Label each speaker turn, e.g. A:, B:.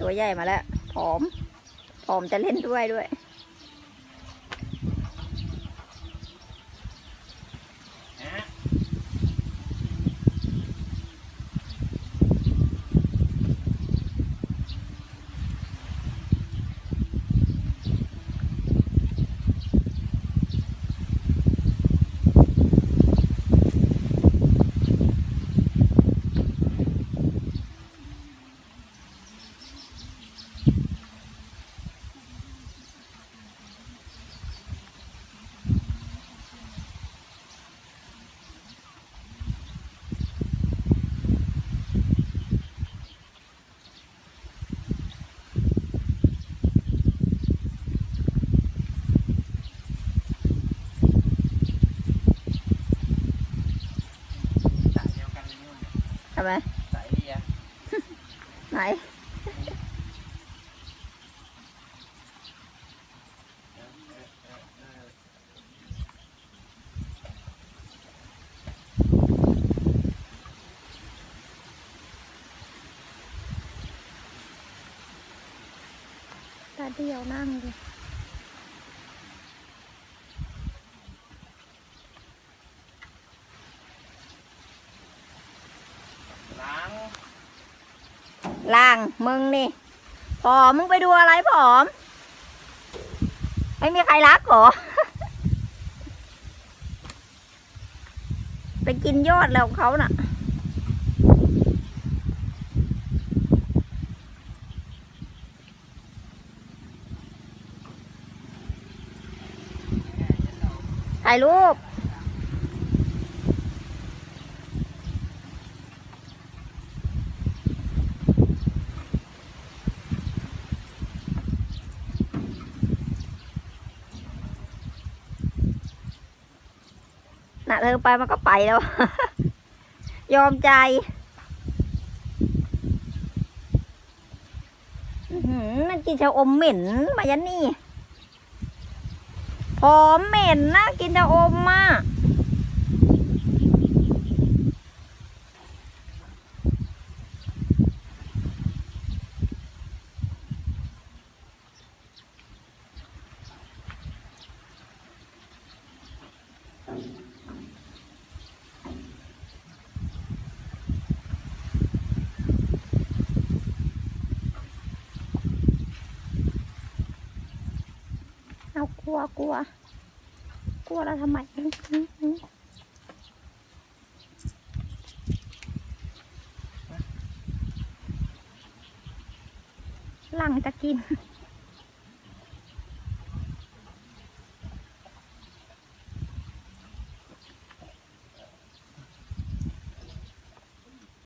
A: ตัวใหญ่มาแล้วผอมผอมจะเล่นด้วยด้วย
B: สายเดียวกันเลยนู่น เนี่ย
A: ทำไม
B: สายเรีย
A: ไหน
B: เออเออเออเออ
A: ตาเดียวนั่งเลย
B: ล้าง
A: ล่างมึงนี่ผอมมึงไปดูอะไรผอม ไม่มีใครรักหรอ ไปกินยอดแล้วของเขาน่ะ ถ่ายรูป เธอไปมันก็ไปแล้ว ยอมใจมันกินชาอมเหม็นมายันนี่หอมเหม็นนะกินชาอมมา เอากลัวกลัว กลัวเราทำไมหลังจะกิน